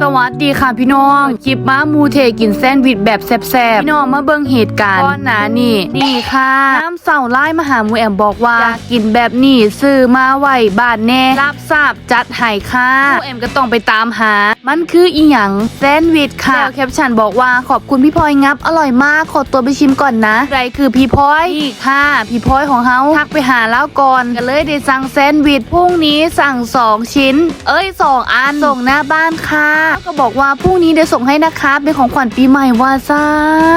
สวัสดีค่ะพี่น้องคลิปม้ามูเทกินแซนด์วิชแบบแซ่บๆ พี่น้องมาเบิ่งเหตุการณ์ก่อนหนานี่ นี่ค่ะ น้ำเสาไล่มาหาหมูแอมบอกว่าอยากกินแบบนี้ซื้อมาไว้บ้านแน่ รับทราบจัดให้ค่ะหมูแอมก็ต้องไปตามหา มันคืออีหยังแซนด์วิชค่ะแล้วแคปชั่นบอกว่าขอบคุณพี่พลอยงับ อร่อยมากขอตัวไปชิมก่อนนะใครคือพี่พลอยนี่ค่ะพี่พลอยของเฮาทักไปหาแล้วก่อนก็เลยได้สั่งแซนด์วิชพรุ่งนี้สั่งสองชิ้น เอ้ยสองอันส่งหน้าบ้านค่ะแล้วก็บอกว่าพรุ่งนี้เดี๋ยวส่งให้นะคะเป็นของขวัญปีใหม่ว่าซา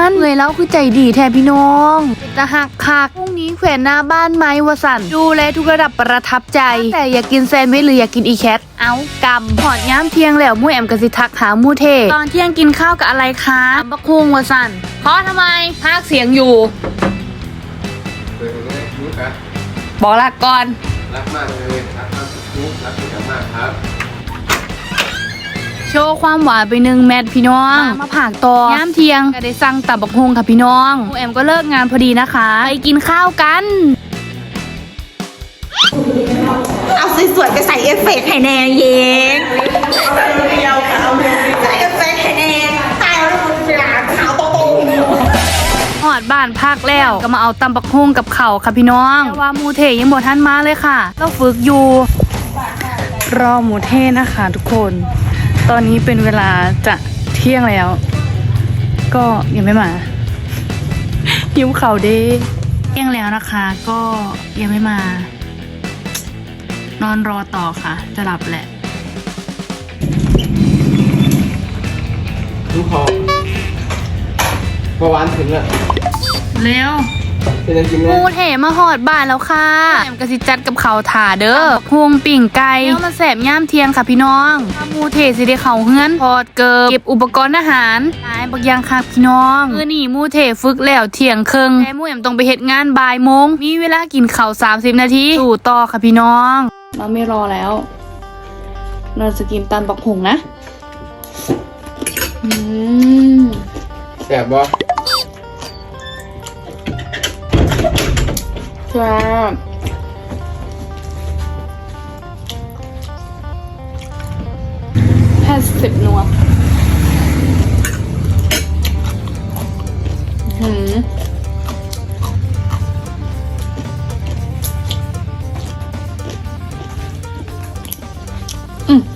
นเลยแล้วคือใจดีแทนพี่น้องจะหักคักพรุ่งนี้แขวนหน้าบ้านไหมวะสันดูแลทุกระดับประทับใจ แต่อยากกินแซนด์วิชหรืออยากกินอีแคทเอากำหอดย้ำเที่ยงแล้วมู่แอมกสิทักหามู่เท ตอนเที่ยงกินข้าวกับอะไรคะบักคุงวะสันเพราะทำไมพากเสียงอยู่เปิดตรงนี้นุ๊กครับบอกลักก่อนรักมากเลยรักมากนุ๊กรักคุณมากครับ โชว์ความหวานไปหนึ่งแมทพี่น้อง มาผากต่อย่ามเที่ยงก็ได้สั่งตับบักฮงค่ะพี่น้องหมูแอมก็เลิกงานพอดีนะคะ ไปกินข้าวกัน เอาสวยๆไปใส่เอฟเฟกต์ให้แน่เย็นใส่เอฟเฟกต์ให้แน่ตายแล้วมันจะขาวโตหอดบ้านพักแล้วก็มาเอาตำบักฮงกับเข่าวค่ะพี่น้องแต่ว่าหมูเทยังบ่ทันมาเลยค่ะต้องฝึกอยู่ รอหมูเทนะคะทุกคน ตอนนี้เป็นเวลาจะเที่ยงแล้ว ก็ยังไม่มาหิวเข่าวเด้เที่ยงแล้วนะคะ ก็ยังไม่มา นอนรอต่อค่ะ จะหลับแหละนุ๊กพอพอหวานถึงแล้วเร็ว เป็นยังกินหไหม มูเถมาหอดบ้านแล้วค่ะแอมกะสิจัดกับเขาวถ่าเด้อพวงปิ่งไก่แล้วมาแสบย่ามเทียงค่ะพี่น้องถ้าหมูเถสิได้เขาเฮือนพอดเกิบเก็บอุปกรณ์อาหารตายบักอยังค่ะพี่น้องคือนี่หมูเถฝึกแล้วเที่ยงครึ่งแต่หมูแอมต้องไปเฮ็ดงานบ่ายโมงมีเวลากินข้าว30 นาทีสู่ต่อค่ะพี่น้องเราไม่รอแล้ว เราจะกินตันบักหงนะ อืมแซ่บบ่ ครับห้าสิบนัวหืม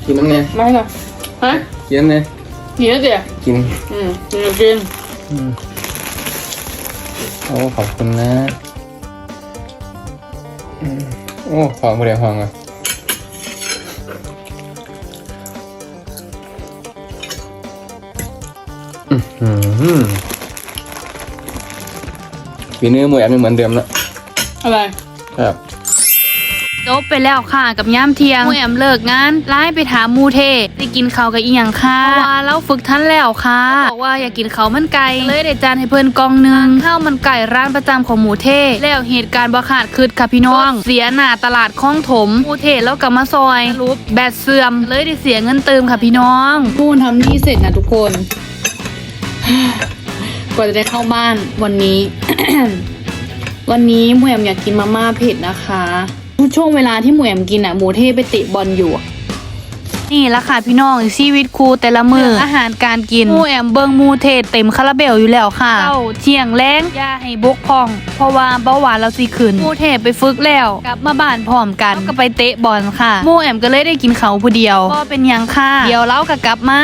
กินน้ำไงไม่หรอฮะกินน้ำไงเดี๋ยวเดี๋ยวกิน อืมกินกินโอ้ขอบคุณนะอืม โอ้หอมกระเดียวหอมอะอือหือปีนี้หมวยอันไม่เหมือนเดิมแล้วอะไร ครับ จบไปแล้วค่ะกับย่ามเทียงหมูแอมเลิกงานไล่ไปถามมูเทได้กินข้าวกับอีหยังค่ะว่าเราฝึกท่านแล้วค่ะบอกว่าอยากกินข้าวมันไก่เลยได้จานให้เพิ่อนกองหนึงข้าวมันไก่ร้านประจำของมูเทแล้วเหตุการณ์บ่ขาดคืดค่ะพี่น้อง เสียหน้าตลาดคลองถมมูเทแล้วกับมาซอยรูปแบตเสื่อม เลยได้เสียเงินเติมค่ะพี่น้องมูนทำนี่เสร็จนะทุกคนกว่าจะได้เข้าบ้านวันนี้ วันนี้มูแอมอยากกินมาม่าเผ็ดนะคะ ช่วงเวลาที่หมูแอมกินอะหมูเทไปเตะบอลอยู่อะนี่ละค่ะพี่น้องชีวิตครูแต่ละมืออาหารการกินหมูแอมเบิงหมูเทเต็มคาราเบลอยู่แล้วค่ะเช้าเที่ยงแรงอย่าให้บกพร่อง เพราะว่าเบาหวานเราสิขึ้นหมูเทไปฝึกแล้วกลับมาบ้านพร้อมกันก็ไปเตะบอลค่ะหมูแอมก็เลยได้กินเขาวผู้เดียวก็เป็นหยังค่ะเดี๋ยวเราก็กลับมา